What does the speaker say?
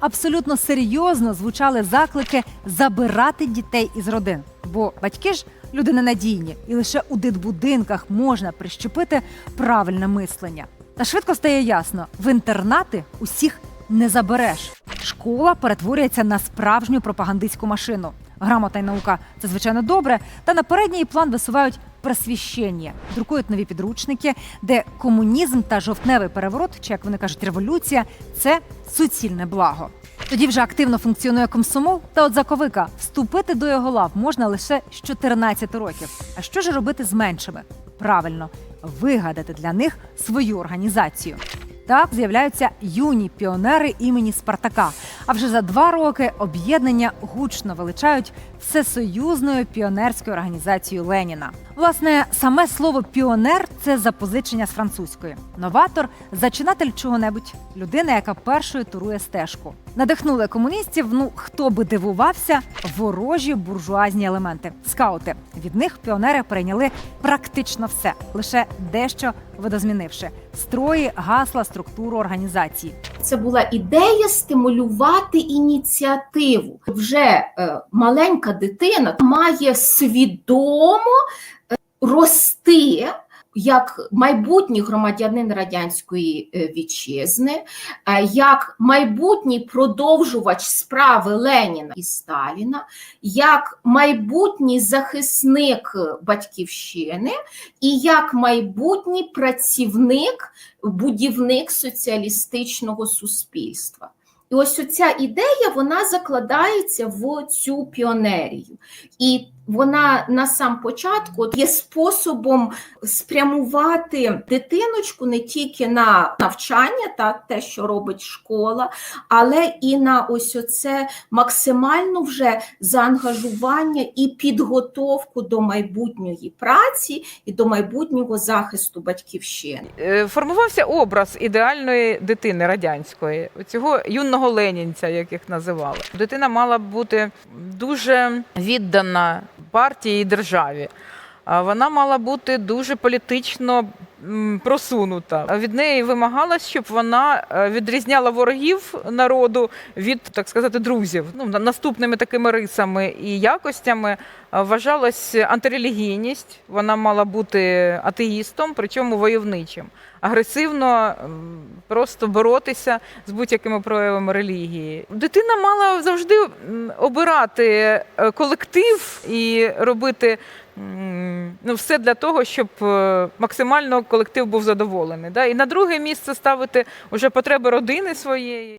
абсолютно серйозно звучали заклики забирати дітей із родин. Бо батьки ж люди ненадійні, і лише у дитбудинках можна прищепити правильне мислення. Та швидко стає ясно: в інтернати усіх не забереш. Школа перетворюється на справжню пропагандистську машину. Грамота й наука це звичайно добре. Та на передній план висувають просвіщення, друкують нові підручники, де комунізм та жовтневий переворот, чи як вони кажуть, революція це суцільне благо. Тоді вже активно функціонує комсомол, та от заковика вступити до його лав можна лише з 14 років. А що ж робити з меншими? Правильно, вигадати для них свою організацію. Так з'являються юні піонери імені Спартака. А вже за два роки об'єднання гучно величають всесоюзною піонерською організацією Леніна. Власне, саме слово піонер це запозичення з французької. Новатор зачинатель чого-небудь, людина, яка першою турує стежку. Надихнули комуністів. Ну хто би дивувався, ворожі буржуазні елементи. Скаути від них піонери перейняли практично все, лише дещо видозмінивши строї, гасла, структуру організації. Це була ідея стимулювати ініціативу. Вже е, маленька дитина має свідомо е, рости як майбутній громадянин радянської е, вітчизни, е, як майбутній продовжувач справи Леніна і Сталіна, як майбутній захисник батьківщини і як майбутній працівник будівник соціалістичного суспільства. І ось оця ідея вона закладається в цю піонерію. І вона на сам початку є способом спрямувати дитиночку не тільки на навчання, та те, що робить школа, але і на ось оце максимальну вже заангажування і підготовку до майбутньої праці і до майбутнього захисту батьківщини. Е, формувався образ ідеальної дитини радянської, цього юного ленінця, як їх називали. Дитина мала бути дуже віддана партії і державі. Вона мала бути дуже політично просунута. Від неї вимагалось, щоб вона е, відрізняла ворогів народу від, так сказати, друзів. Ну, на- наступними такими рисами і якостями е, вважалась антирелігійність. Вона мала бути атеїстом, причому войовничим. Агресивно просто боротися з будь-якими проявами релігії. Дитина мала завжди обирати е, колектив і робити ну, все для того, щоб е, максимально колектив був задоволений. Да? І на друге місце ставити вже потреби родини своєї.